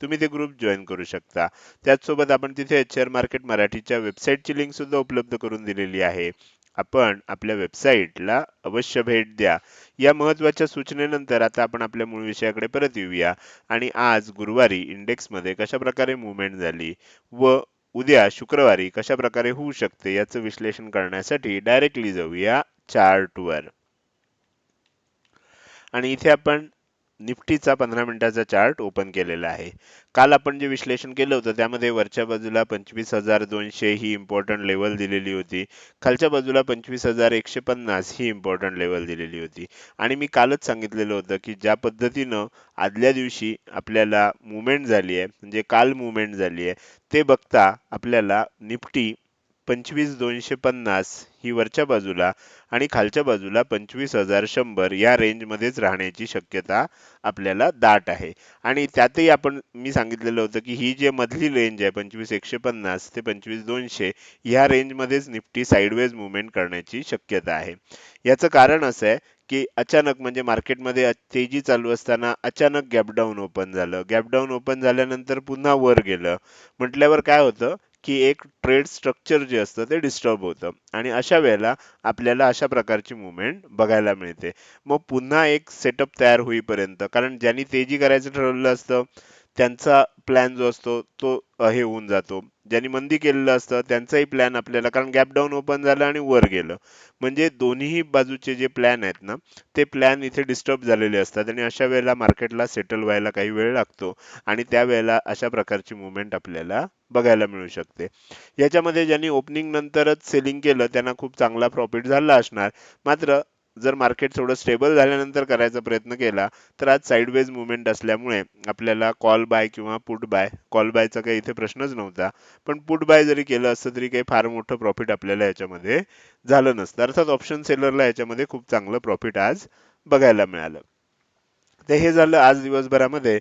तुम्ही ते group join करू शकता. त्याचसोबत आपण तिथे शेअर मार्केट मराठीच्या वेबसाईटची लिंक सुद्धा उपलब्ध करून दिलेली आहे. आपण आपल्या वेबसाईटला अवश्य भेट द्या. या महत्त्वाच्या सूचनेनंतर आता आपण आपल्या मूळ विषयाकडे परत येऊया. आणि आज गुरुवारी इंडेक्समध्ये कशा प्रकारे मुवमेंट झाली व उद्या शुक्रवारी कशा प्रकारे होऊ शकते याचं विश्लेषण करण्यासाठी डायरेक्टली जाऊया चार्टवर आणि इथे आपण निफ्टीचा पंधरा मिनिटाचा चार्ट ओपन केलेला आहे. काल आपण जे विश्लेषण केलं होतं त्यामध्ये वरच्या बाजूला पंचवीस हजार दोनशे ही इम्पॉर्टंट लेवल दिलेली होती. खालच्या बाजूला पंचवीस हजार एकशे पन्नास ही इम्पॉर्टंट लेवल दिलेली होती. आणि मी कालच सांगितलेलं होतं की ज्या पद्धतीनं आदल्या दिवशी आपल्याला मुवमेंट झाली आहे म्हणजे काल मुवमेंट झाली आहे ते बघता आपल्याला निफ्टी पंचवीस दोनशे पन्नास ही वरच्या बाजूला आणि खालच्या बाजूला पंचवीस हजार शंभर या रेंजमध्येच राहण्याची शक्यता आपल्याला दाट आहे. आणि त्यातही आपण मी सांगितलेलं होतं की ही जे मधली रेंज आहे पंचवीस एकशे पन्नास ते पंचवीस दोनशे ह्या रेंजमध्येच निफ्टी साईडवेज मुवमेंट करण्याची शक्यता आहे. याचं कारण असं आहे की अचानक म्हणजे मार्केटमध्ये तेजी चालू असताना अचानक गॅपडाऊन ओपन झालं. गॅपडाऊन ओपन झाल्यानंतर पुन्हा वर गेलं. म्हटल्यावर काय होतं की एक ट्रेड स्ट्रक्चर जे असतं ते डिस्टर्ब होतं. आणि अशा वेळेला आपल्याला अशा प्रकारची मुवमेंट बघायला मिळते. मग पुन्हा एक सेटअप तयार होईपर्यंत कारण ज्यांनी तेजी करायचं ठरवलं असतं त्यांचा प्लॅन जो असतो तो हे होऊन जातो. ज्यांनी मंदी केलेलं असतं त्यांचाही प्लॅन आपल्याला कारण गॅप डाऊन ओपन झालं आणि वर गेलं. म्हणजे दोन्ही बाजूचे जे प्लॅन आहेत ना ते प्लॅन इथे डिस्टर्ब झालेले असतात आणि अशा वेळेला मार्केटला सेटल व्हायला काही वेळ लागतो. आणि त्यावेळेला अशा प्रकारची मुवमेंट आपल्याला बघायला मिळू शकते. याच्यामध्ये ज्यांनी ओपनिंग नंतरच सेलिंग केलं त्यांना खूप चांगला प्रॉफिट झाला असणार. मात्र जर मार्केट थोडं स्टेबल झाल्यानंतर करायचा प्रयत्न केला तर आज साईडवेज मुवमेंट असल्यामुळे आपल्याला कॉल बाय किंवा पुट बाय कॉल बायचा काही इथे प्रश्नच नव्हता. पण पुट बाय जरी केलं असतं तरी काही फार मोठं प्रॉफिट आपल्याला याच्यामध्ये झालं नसतं. अर्थात ऑप्शन सेलरला याच्यामध्ये खूप चांगलं प्रॉफिट आज बघायला मिळालं. तर हे झालं आज दिवसभरामध्ये.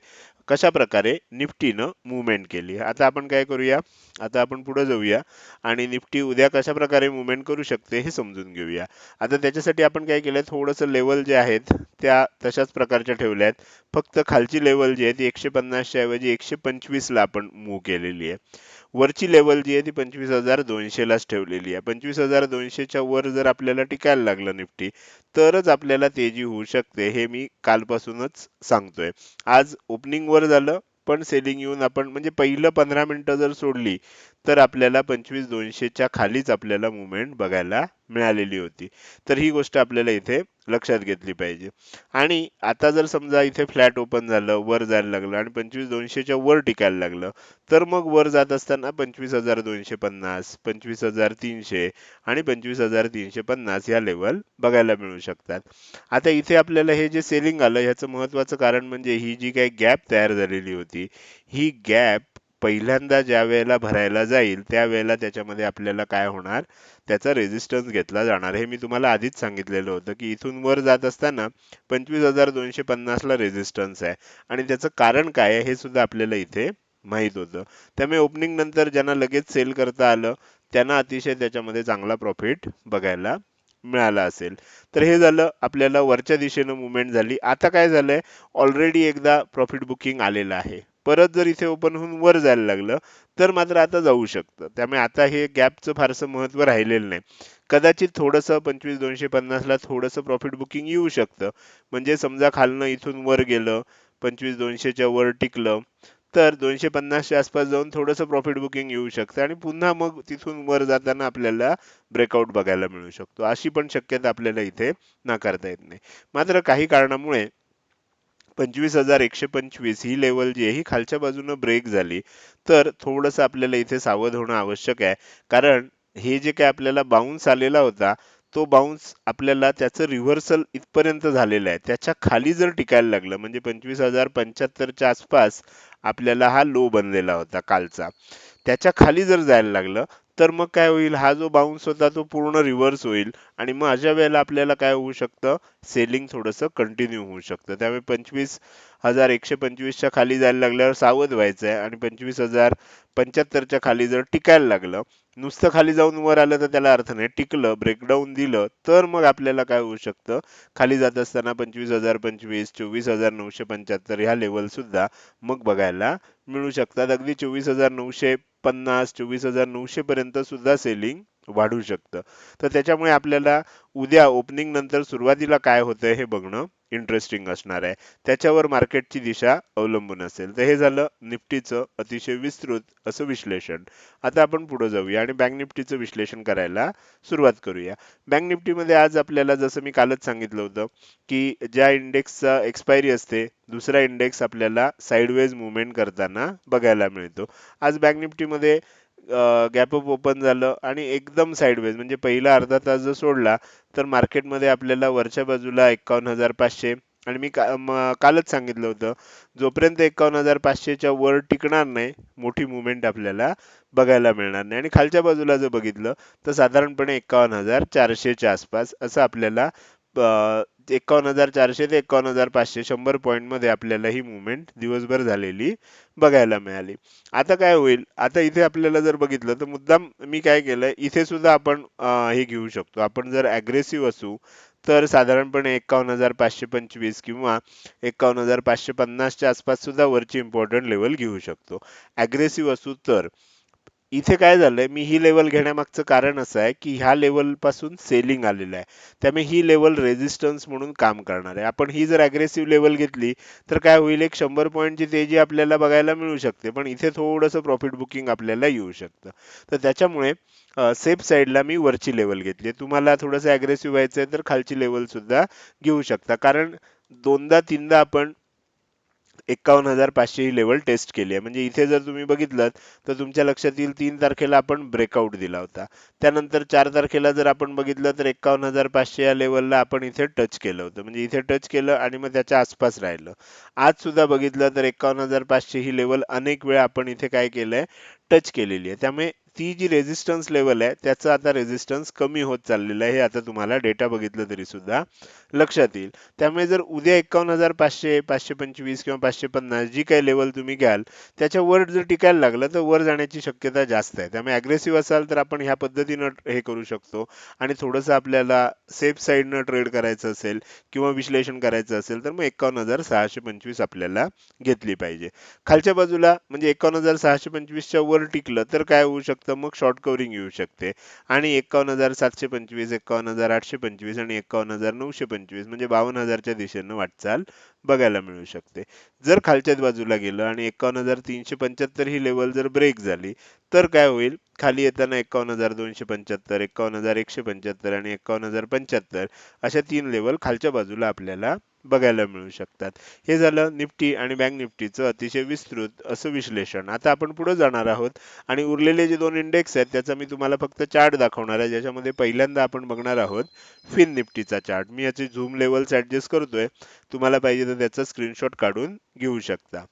कशा प्रकारे निफ्टीनं मुवमेंट केली आता आपण काय करूया? आता आपण पुढे जाऊया आणि निफ्टी उद्या कशा प्रकारे मुवमेंट करू शकते हे समजून घेऊया. आता त्याच्यासाठी आपण काय केलंय? थोडंसं लेवल जे आहेत त्या तशाच प्रकारच्या ठेवल्या आहेत फक्त खालची लेवल जी आहे ती एकशे पन्नासच्या ऐवजी एकशे पंचवीसला आपण मूव केलेली आहे. वरची लेवल जी आहे ती पंचवीस हजार दोनशेलाच ठेवलेली आहे. पंचवीस हजार दोनशेच्या वर जर आपल्याला टिकायला लागलं निफ्टी तरच आपल्याला तेजी होऊ शकते हे मी कालपासूनच सांगतोय. आज ओपनिंग वर झालं पण सेलिंग येऊन आपण म्हणजे पहिलं पंधरा मिनिटं जर सोडली तर आपल्याला पंचवीस दोनशेच्या खालीच आपल्याला मुवमेंट बघायला मिळालेली होती. तर ही गोष्ट आपल्याला इथे लक्षात घेतली पाहिजे. आणि आता जर समजा इथे फ्लॅट ओपन झालं वर जायला लागलं आणि पंचवीस दोनशेच्या वर टिकायला लागलं तर मग वर जात असताना पंचवीस हजार दोनशे पन्नास पंचवीस हजार तीनशे आणि पंचवीस हजार तीनशे पन्नास या लेवल बघायला मिळू शकतात. आता इथे आपल्याला हे जे सेलिंग आलं ह्याचं महत्वाचं कारण म्हणजे ही जी काही गॅप तयार झालेली होती ही गॅप पहिल्यांदा ज्या वेळेला भरायला जाईल त्यावेळेला त्याच्यामध्ये आपल्याला काय होणार? त्याचा रेजिस्टन्स घेतला जाणार. हे मी तुम्हाला आधीच सांगितलेलं होतं की इथून वर जात असताना पंचवीस हजार दोनशे पन्नासला रेजिस्टन्स आहे. आणि त्याचं कारण काय आहे हे सुद्धा आपल्याला इथे माहीत होतं. त्यामुळे ओपनिंग नंतर ज्यांना लगेच सेल करता आलं त्यांना अतिशय त्याच्यामध्ये चांगला प्रॉफिट बघायला मिळाला असेल. तर हे झालं आपल्याला वरच्या दिशेनं मुवमेंट झाली. आता काय झालंय? ऑलरेडी एकदा प्रॉफिट बुकिंग आलेलं आहे. परत जर इथे ओपन होऊन वर जायला लागलं तर मात्र आता जाऊ शकतं. त्यामुळे आता हे गॅपचं फारसं महत्त्व राहिलेलं नाही. कदाचित थोडंसं पंचवीस दोनशे पन्नासला थोडंसं प्रॉफिट बुकिंग येऊ शकतं. म्हणजे समजा खालनं इथून वर गेलं पंचवीस दोनशेच्या वर टिकलं तर दोनशे पन्नासच्या आसपास जाऊन थोडंसं प्रॉफिट बुकिंग येऊ शकतं. आणि पुन्हा मग तिथून वर जाताना आपल्याला ब्रेकआउट बघायला मिळू शकतो. अशी पण शक्यता आपल्याला इथे नाकारता येत नाही. मात्र काही कारणामुळे पंचवीस हजार एकशे पंचवीस ही लेवल जी आहे ही खालच्या बाजूनं ब्रेक झाली. तर थोडंसं आपल्याला इथे सावध होणं आवश्यक आहे. कारण हे जे काय आपल्याला बाउन्स आलेला होता तो बाउन्स आपल्याला त्याचं रिव्हर्सल इथपर्यंत झालेलं आहे. त्याच्याखाली जर टिकायला लागलं म्हणजे पंचवीस हजार पंच्याहत्तरच्या आसपास आपल्याला हा लो बनलेला होता कालचा. त्याच्याखाली जर जायला लागलं तर मग काय होईल? हा जो बाउन्स होता तो पूर्ण रिव्हर्स होईल. आणि मग अशा वेळेला आपल्याला काय होऊ शकतं? सेलिंग थोडंसं कंटिन्यू होऊ शकतं. त्यामुळे पंचवीस हजार एकशे पंचवीसच्या खाली जायला लागल्यावर सावध व्हायचं आहे. आणि पंचवीस हजार पंच्याहत्तरच्या खाली जर टिकायला लागलं नुसतं खाली जाऊन वर आलं तर त्याला अर्थ नाही. टिकलं ब्रेकडाऊन दिलं तर मग आपल्याला काय होऊ शकतं? खाली जात असताना पंचवीस हजार पंचवीस चोवीस हजार नऊशे पंच्याहत्तर ह्या लेवल सुद्धा मग बघायला मिळू शकतात. अगदी चोवीस हजार नऊशे पन्नास चोवीस हजार नऊशे पर्यंत सुद्धा सेलिंग वाढू शकतं. तर त्याच्यामुळे आपल्याला उद्या ओपनिंग नंतर सुरुवातीला काय होतंय हे बघणं इंटरेस्टिंग असणार आहे. त्याच्यावर मार्केटची दिशा अवलंबून असेल. तर हे झालं निफ्टीचं अतिशय विस्तृत असं विश्लेषण. आता आपण पुढे जाऊया आणि बँक निफ्टीचं विश्लेषण करायला सुरुवात करूया. बँक निफ्टीमध्ये आज आपल्याला जसं मी कालच सांगितलं होतं की ज्या इंडेक्सचा एक्सपायरी असते दुसरा इंडेक्स आपल्याला साईडवेज मुवमेंट करताना बघायला मिळतो. आज बँक निफ्टीमध्ये गॅप अप ओपन झालं आणि एकदम साईडवेज म्हणजे पहिला अर्धा तास जर सोडला तर मार्केटमध्ये आपल्याला वरच्या बाजूला एकावन्न हजार पाचशे आणि मी का कालच सांगितलं होतं जोपर्यंत एकावन्न हजार पाचशेच्या वर टिकणार नाही मोठी मुवमेंट आपल्याला बघायला मिळणार नाही. आणि खालच्या बाजूला जर बघितलं तर साधारणपणे एकावन्न हजार चारशेच्या आसपास असं आपल्याला एकावन्न हजार चारशे ते एकावन्न हजार पाचशे शंभर पॉईंटमध्ये आपल्याला ही मुवमेंट दिवसभर झालेली बघायला मिळाली. आता काय होईल? आता इथे आपल्याला जर बघितलं तर मुद्दाम मी काय केलं इथे सुद्धा आपण हे घेऊ शकतो. आपण जर ॲग्रेसिव्ह असू तर साधारणपणे एकावन्न हजार पाचशे पंचवीस किंवा एकावन्न हजार पाचशे पन्नासच्या आसपास सुद्धा वरची इम्पॉर्टंट लेवल घेऊ शकतो. ॲग्रेसिव्ह असू तर इथे काय झालंय मी ही लेवल घेण्यामागचं कारण असं आहे की ह्या लेवलपासून सेलिंग आलेलं आहे. त्यामुळे ही लेवल रेजिस्टन्स म्हणून काम करणार आहे. आपण ही जर अग्रेसिव्ह लेवल घेतली तर काय होईल एक शंभर पॉईंटची तेजी आपल्याला बघायला मिळू शकते पण इथे थोडंसं प्रॉफिट बुकिंग आपल्याला येऊ शकतं. तर त्याच्यामुळे सेफ साईडला मी वरची लेवल घेतली तुम्हाला थोडंसं अग्रेसिव्ह व्हायचं आहे तर खालची लेवल सुद्धा घेऊ शकता. कारण दोनदा तीनदा आपण एकावन्न हजार पाचशे ही लेवल टेस्ट केली आहे. म्हणजे इथे जर तुम्ही बघितलं तर तुमच्या लक्षात येईल तीन तारखेला आपण ब्रेकआउट दिला होता. त्यानंतर चार तारखेला जर आपण बघितलं तर एकावन्न हजार पाचशे या लेवलला आपण इथे टच केलं होतं. म्हणजे इथे टच केलं आणि मग त्याच्या आसपास राहिलं. आज सुद्धा बघितलं तर एकावन्न हजार पाचशे ही लेवल अनेक वेळा आपण इथे काय केलंय टच केलेली आहे. त्यामुळे ती जी रेजिस्टन्स लेवल आहे त्याचा आता रेजिस्टन्स कमी होत चाललेलं आहे हे आता तुम्हाला डेटा बघितलं तरी सुद्धा लक्षात येईल. त्यामुळे जर उद्या एकावन्न हजार पाचशे पाचशे पंचवीस किंवा पाचशे पन्नास जी काही लेवल तुम्ही घ्याल त्याच्यावर जर टिकायला लागलं तर वर जाण्याची शक्यता जास्त आहे. त्यामुळे अग्रेसिव्ह असाल तर आपण ह्या पद्धतीनं हे करू शकतो. आणि थोडंसं आपल्याला सेफ साईडनं ट्रेड करायचं असेल किंवा विश्लेषण करायचं असेल तर मग एकावन्न हजार सहाशे पंचवीस आपल्याला घेतली पाहिजे. खालच्या बाजूला म्हणजे एकावन्न हजार सहाशे पंचवीसच्या वर टिकलं तर काय होऊ शकतं? मग शॉर्ट कव्हरिंग येऊ शकते. आणि एकावन्न हजार सातशे पंचवीस एकावन्न हजार आठशे पंचवीस आणि एकावन्न हजार नऊशे पंचवीस म्हणजे बावन्न हजारच्या दिशेनं वाटचाल बघायला मिळू शकते. जर खालच्याच बाजूला गेलं आणि एकावन्न हजार तीनशे पंच्याहत्तर ही लेवल जर ब्रेक झाली तर काय होईल? खाली येताना एकावन्न हजार दोनशे पंच्याहत्तर एकावन्न हजार एकशे पंच्याहत्तर आणि एकावन्न हजार पंच्याहत्तर अशा तीन लेवल खालच्या बाजूला आपल्याला बघायला मिळू शकतात. हे झालं निफ्टी आणि बँक निफ्टीचं अतिशय विस्तृत असं विश्लेषण. आता आपण पुढे जाणार आहोत आणि उरलेले जे दोन इंडेक्स आहेत त्याचा मी तुम्हाला फक्त चार्ट दाखवणार आहे ज्याच्यामध्ये पहिल्यांदा आपण बघणार आहोत फिन निफ्टीचा चार्ट मी याचे झूम लेवल्स ॲडजस्ट करतोय. तुम्हाला पाहिजे तर त्याचा स्क्रीनशॉट काढून घेऊ शकता.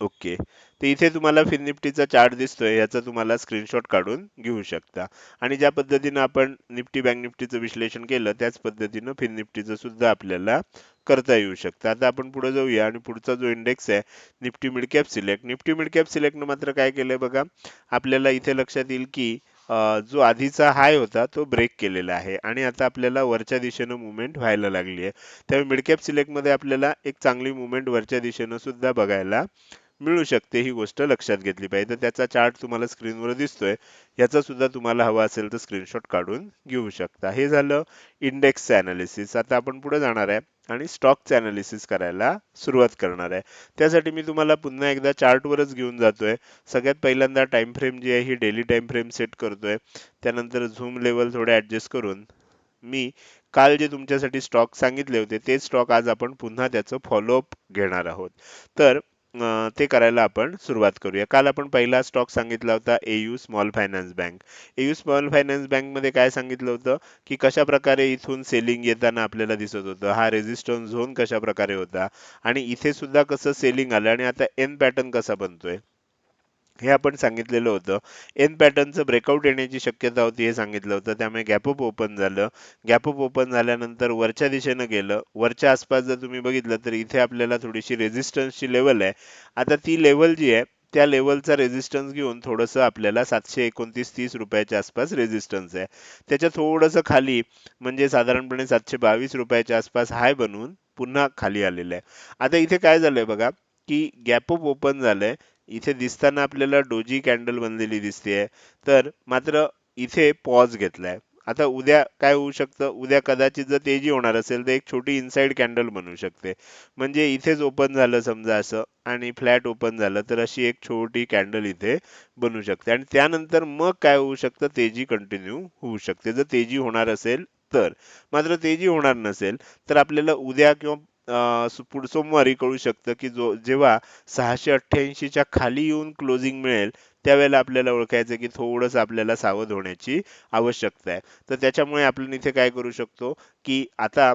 ओके. तर इथे तुम्हाला फिन निफ्टीचा चार्ट दिसतोय याचा तुम्हाला स्क्रीनशॉट काढून घेऊ शकता. आणि ज्या पद्धतीनं आपण निफ्टी बँक निफ्टीचं विश्लेषण केलं त्याच पद्धतीनं फिन निफ्टीचं सुद्धा आपल्याला करता येऊ शकतं. आता आपण पुढे जाऊया आणि पुढचा जो इंडेक्स आहे Nifty midcap select. Nifty midcap सिलेक्टनं मात्र काय केलंय बघा आपल्याला इथे लक्षात येईल की जो आधीचा हाय होता तो ब्रेक केलेला आहे. आणि आता आपल्याला वरच्या दिशेनं मुवमेंट व्हायला लागली आहे. त्यामुळे मिडकॅप सिलेक्टमध्ये सिलेक्टमध्ये आपल्याला एक चांगली मुवमेंट वरच्या दिशेनं सुद्धा बघायला मिळू शकते ही गोष्ट लक्षात घेतली पाहिजे. तर त्याचा चार्ट तुम्हाला स्क्रीनवर दिसतोय. याचा सुद्धा तुम्हाला हवा असेल तर स्क्रीनशॉट काढून घेऊ शकता. हे झालं इंडेक्सचं अनालिसिस आता आपण पुढे जाणार आहे आणि स्टॉकचे अनालिसिस करायला सुरुवात करणार आहे. त्यासाठी मी तुम्हाला पुन्हा एकदा चार्टवरच घेऊन जातोय. सगळ्यात पहिल्यांदा टाइम फ्रेम जी आहे ही डेली टाइम फ्रेम सेट करतोय. त्यानंतर झूम लेवल थोडे ॲडजस्ट करून मी काल जे तुमच्यासाठी स्टॉक सांगितले होते तेच स्टॉक आज आपण पुन्हा त्याचं फॉलोअप घेणार आहोत. तर ते करायला आपण सुरुवात करूया. काल आपण पहिला स्टॉक सांगितला होता AU small finance bank AU small finance बँकमध्ये काय सांगितलं होतं? की कशा प्रकारे इथून सेलिंग येताना आपल्याला दिसत होतं. हा रेजिस्टन्स झोन कशा प्रकारे होता? आणि इथे सुद्धा कसं सेलिंग आलं? आणि आता एन पॅटर्न कसा बनतोय? हे आपण सांगितलेलं होतं. एन पॅटर्नचं ब्रेकआउट येण्याची शक्यता होती हे सांगितलं होतं. त्यामुळे गॅपअप ओपन झालं. गॅपअप ओपन झाल्यानंतर वरच्या दिशेनं गेलं. वरच्या आसपास जर तुम्ही बघितलं तर इथे आपल्याला थोडीशी रेझिस्टन्सची लेवल आहे. आता ती लेवल जी आहे त्या लेवलचा रेझिस्टन्स घेऊन थोडंसं आपल्याला सातशे एकोणतीस तीस रुपयाच्या आसपास रेझिस्टन्स आहे. त्याच्या थोडंसं खाली म्हणजे साधारणपणे सातशे बावीस रुपयाच्या आसपास हाय बनवून पुन्हा खाली आलेलं आहे. आता इथे काय झालंय बघा की गॅपअप ओपन झालंय. इथे दिसताना आपल्याला डोजी कॅन्डल बनलेली दिसतेय. तर मात्र इथे पॉज घेतलाय. आता उद्या काय होऊ शकतं? उद्या कदाचित जर तेजी होणार असेल तर एक छोटी इनसाइड कॅन्डल बनू शकते. म्हणजे इथेच ओपन झालं समजा असं आणि फ्लॅट ओपन झालं तर अशी एक छोटी कॅन्डल इथे बनू शकते. आणि त्यानंतर मग काय होऊ शकतं? तेजी कंटिन्यू होऊ शकते. जर तेजी होणार असेल तर. मात्र तेजी होणार नसेल तर आपल्याला उद्या किंवा पुढ सोमवारी कळू शकतं की जो जेव्हा सहाशे अठ्ठ्याऐंशीच्या खाली येऊन क्लोजिंग मिळेल त्यावेळेला आपल्याला ओळखायचं की थोडंसं आपल्याला सावध होण्याची आवश्यकता आहे. तर त्याच्यामुळे आपण इथे काय करू शकतो की आता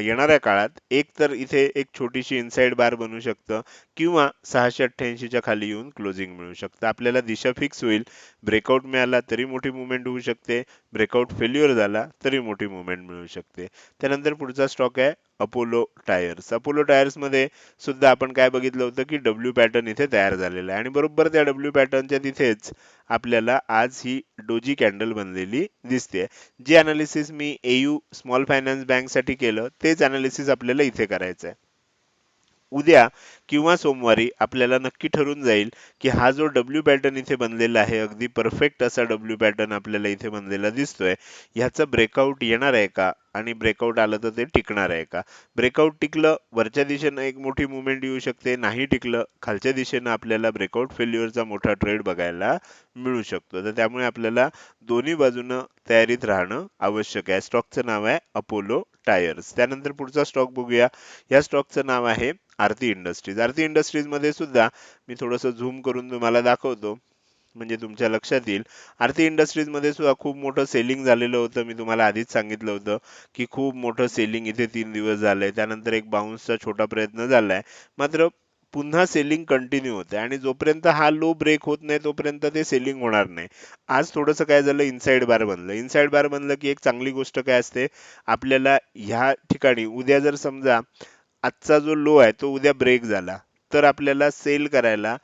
येणाऱ्या काळात एक तर इथे एक छोटीशी इनसाइड बार बनू शकतं किंवा सहाशे अठ्ठ्याऐंशीच्या खाली येऊन क्लोजिंग मिळू शकतं. आपल्याला दिशा फिक्स होईल ब्रेकआउट मिळाला तरी मोठी मुवमेंट होऊ शकते ब्रेकआउट फेल्युअर झाला तरी मोठी मुवमेंट मिळू शकते. त्यानंतर पुढचा स्टॉक आहे अपोलो टायर्स अपोलो टायर्समध्ये सुद्धा आपण काय बघितलं होतं की डब्ल्यू पॅटर्न इथे तयार झालेला आहे. आणि बरोबर त्या डब्ल्यू पॅटर्नच्या तिथेच आपल्याला आज ही डोजी कॅन्डल बनलेली दिसते. जे अनालिसिस मी एयू स्मॉल फायनान्स बँकसाठी केलं तेच अनालिसिस आपल्याला इथे करायचं आहे उद्या किंवा सोमवारी आपल्याला नक्की ठरून जाईल की हा जो डब्ल्यू पॅटर्न इथे बनलेला आहे अगदी परफेक्ट असा डब्ल्यू पॅटर्न आपल्याला इथे बनलेला दिसतोय. ह्याचा ब्रेकआउट येणार आहे का? आणि ब्रेकआउट आलं तर ते टिकणार आहे का? ब्रेकआउट टिकलं वरच्या दिशेनं एक मोठी मुवमेंट येऊ शकते. नाही टिकलं खालच्या दिशेनं आपल्याला ब्रेकआउट फेल्युअरचा मोठा ट्रेड बघायला मिळू शकतो. तर त्यामुळे आपल्याला दोन्ही बाजूनं तयारीत राहणं आवश्यक आहे. स्टॉकचं नाव आहे अपोलो टायर्स त्यानंतर पुढचा स्टॉक बघूया. या स्टॉकचं नाव आहे आरती इंडस्ट्रीज आरती इंडस्ट्रीजमध्ये सुद्धा मी थोडंसं झूम करून तुम्हाला दाखवतो. म्हणजे तुमच्या लक्षात येईल. आरती इंडस्ट्रीजमध्ये सुद्धा खूप मोठं सेलिंग झालेलं होतं. मी तुम्हाला आधीच सांगितलं होतं की खूप मोठं सेलिंग इथे तीन दिवस झालंय. त्यानंतर एक बाउन्सचा छोटा प्रयत्न झालाय. मात्र पुन्हा सेलिंग कंटिन्यू होते आणि जोपर्यंत हा लो ब्रेक होत नाही तोपर्यंत ते सेलिंग होणार नाही. आज थोडंसं काय झालं? इनसाइड बार बनलं. इनसाइड बार बनलं की एक चांगली गोष्ट काय असते? आपल्याला ह्या ठिकाणी उद्या जर समजा आजचा जो लो आहे तो उद्या ब्रेक झाला. तर आपल्याला सेल करायला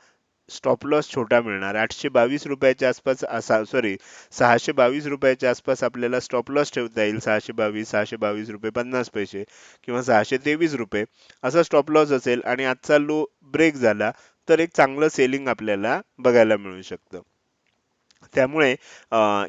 स्टॉप लॉस छोटा मिळणार. आठशे बावीस रुपयाच्या आसपास सॉरी सहाशे बावीस रुपयाच्या आसपास आपल्याला स्टॉप लॉस ठेवता येईल. सहाशे बावीस सहाशे बावीस रुपये पन्नास पैसे किंवा सहाशे तेवीस रुपये. असा स्टॉप लॉस असेल आणि आजचा लो ब्रेक झाला तर एक चांगलं सेलिंग आपल्याला बघायला मिळू शकतं. त्यामुळे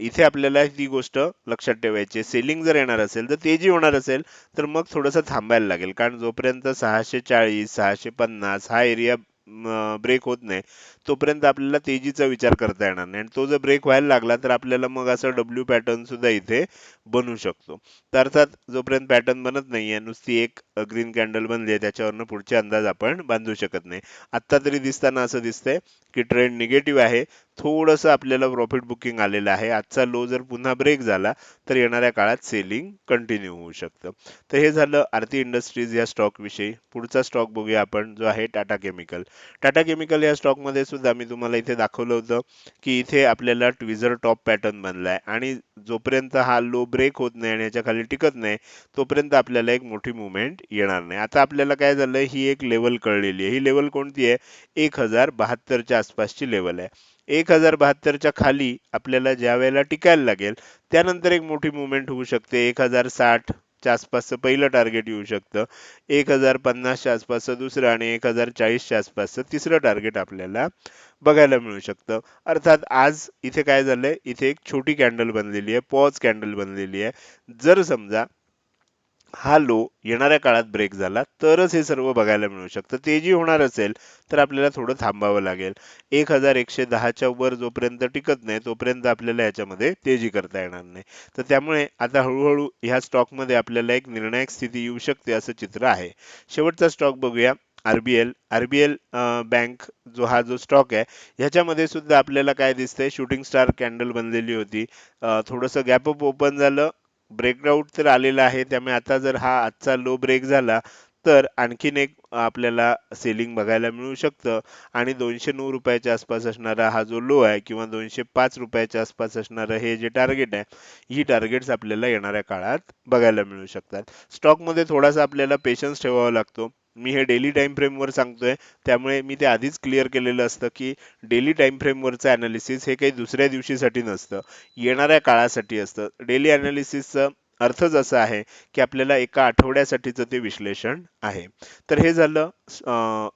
इथे आपल्याला ती गोष्ट लक्षात ठेवायची सेलिंग जर येणार असेल तर तेजी होणार असेल तर मग थोडंसं थांबायला लागेल. कारण जोपर्यंत सहाशे चाळीस सहाशे पन्नास हा एरिया ब्रेक होत नाही. तोपर्यंत आपल्याला तेजीचा विचार करता येणार नाही. आणि तो जर ब्रेक व्हायला लागला तर आपल्याला मग असं डब्ल्यू पॅटर्न सुद्धा इथे बनू शकतो. तर अर्थात जोपर्यंत पॅटर्न बनत नाहीये नुसती एक ग्रीन कॅन्डल बनली आहे त्याच्यावरनं पुढचे अंदाज आपण बांधू शकत नाही. आत्ता तरी दिसताना असं दिसतंय की ट्रेंड निगेटिव्ह आहे. थोडंसं आपल्याला प्रॉफिट बुकिंग आलेलं आहे. आजचा लो जर पुन्हा ब्रेक झाला तर येणाऱ्या काळात सेलिंग कंटिन्यू होऊ शकतं. तर हे झालं आरती इंडस्ट्रीज या स्टॉकविषयी पुढचा स्टॉक बघूया आपण जो आहे टाटा केमिकल टाटा केमिकल या स्टॉकमध्ये सुद्धा मी तुम्हाला इथे दाखवलं होतं की इथे आपल्याला ट्विझर टॉप पॅटर्न बनला आहे. आणि जोपर्यंत हा लो ब्रेक होत नाही आणि याच्या खाली टिकत नाही तोपर्यंत आपल्याला एक मोठी मुवमेंट येणार नाही. आता आपल्याला काय झालंय ही एक लेवल कळलेली आहे. ही लेवल कोणती आहे? एक हजार बहात्तरच्या आसपासची लेवल आहे. एक हजार बहात्तरच्या खाली आपल्याला ज्या वेळेला टिकायला लागेल त्यानंतर एक मोठी मुवमेंट होऊ शकते. एक हजार साठ च्या आसपासचं पहिलं टार्गेट येऊ शकतं. एक हजार पन्नासच्या आसपासचं दुसरं आणि एक हजार चाळीसच्या आसपासचं तिसरं टार्गेट आपल्याला बघायला मिळू शकतं. अर्थात आज इथे काय झालंय? इथे एक छोटी कॅन्डल बनलेली आहे. पॉज कॅन्डल बनलेली आहे. जर समजा हा लो येणाऱ्या काळात ब्रेक झाला तरच हे सर्व बघायला मिळू शकतं. तेजी होणार असेल तर आपल्याला थोडं थांबावं लागेल. एक हजार एकशे दहाच्या वर जोपर्यंत टिकत नाही तोपर्यंत आपल्याला याच्यामध्ये तेजी करता येणार नाही. तर त्यामुळे आता हळूहळू ह्या स्टॉकमध्ये आपल्याला एक निर्णायक स्थिती येऊ शकते असं चित्र आहे. शेवटचा स्टॉक बघूया आरबीएल आरबीएल बँक जो हा जो स्टॉक आहे ह्याच्यामध्ये सुद्धा आपल्याला काय दिसतंय? शूटिंग स्टार कॅन्डल बनलेली होती. थोडंसं गॅपअप ओपन झालं. ब्रेकआउट तर आलेला आहे. त्यामुळे आता जर हा आजचा लो ब्रेक झाला तर आणखीन एक आपल्याला सेलिंग बघायला मिळू शकतं. आणि दोनशे नऊ रुपयाच्या आसपास असणारा हा जो लो आहे किंवा दोनशे पाच रुपयाच्या आसपास असणारं हे जे टार्गेट आहे ही टार्गेट्स आपल्याला येणाऱ्या काळात बघायला मिळू शकतात. स्टॉकमध्ये थोडासा आपल्याला पेशन्स ठेवावा लागतो. मी हे डेली टाइम फ्रेमवर सांगतोय. त्यामुळे मी ते आधीच क्लिअर केलेलं असतं की डेली टाइम फ्रेमवरचं अनालिसिस हे काही दुसऱ्या दिवशीसाठी नसतं. येणाऱ्या काळासाठी असतं. डेली अनालिसिसचं अर्थच असा आहे की आपल्याला एका आठवड्यासाठीचं ते विश्लेषण आहे. तर हे झालं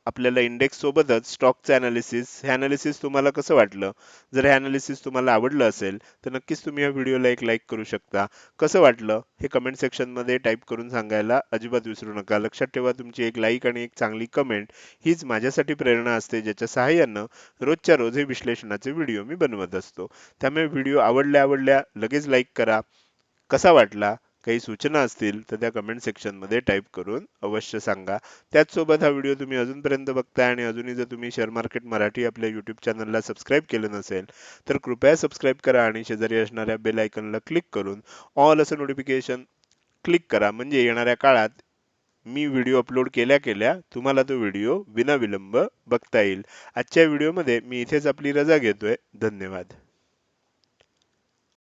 आपल्याला इंडेक्स सोबतच स्टॉकचं अनालिसिस हे ॲनालिसिस तुम्हाला कसं वाटलं? जर हे ॲनालिसिस तुम्हाला आवडलं असेल तर नक्कीच तुम्ही या व्हिडिओला एक लाईक करू शकता. कसं वाटलं? हे कमेंट सेक्शनमध्ये टाईप करून सांगायला अजिबात विसरू नका. लक्षात ठेवा तुमची एक लाईक आणि एक चांगली कमेंट हीच माझ्यासाठी प्रेरणा असते ज्याच्या सहाय्यानं रोजच्या रोज हे विश्लेषणाचे व्हिडिओ मी बनवत असतो. त्यामुळे व्हिडिओ आवडल्या आवडल्या लगेच लाईक करा. कसा वाटला? काही सूचना असतील तर त्या कमेंट सेक्शनमध्ये टाईप करून अवश्य सांगा. त्याचसोबत हा व्हिडिओ तुम्ही अजूनपर्यंत बघताय आणि अजूनही जर तुम्ही शेअर मार्केट मराठी आपल्या यूट्यूब चॅनलला सबस्क्राईब केलं नसेल तर कृपया सबस्क्राईब करा आणि शेजारी असणाऱ्या बेल आयकनला क्लिक करून ऑल असं नोटिफिकेशन क्लिक करा. म्हणजे येणाऱ्या काळात मी व्हिडिओ अपलोड केल्या केल्या तुम्हाला तो व्हिडिओ विनाविलंब बघता येईल. आजच्या व्हिडिओमध्ये मी इथेच आपली रजा घेतोय. धन्यवाद.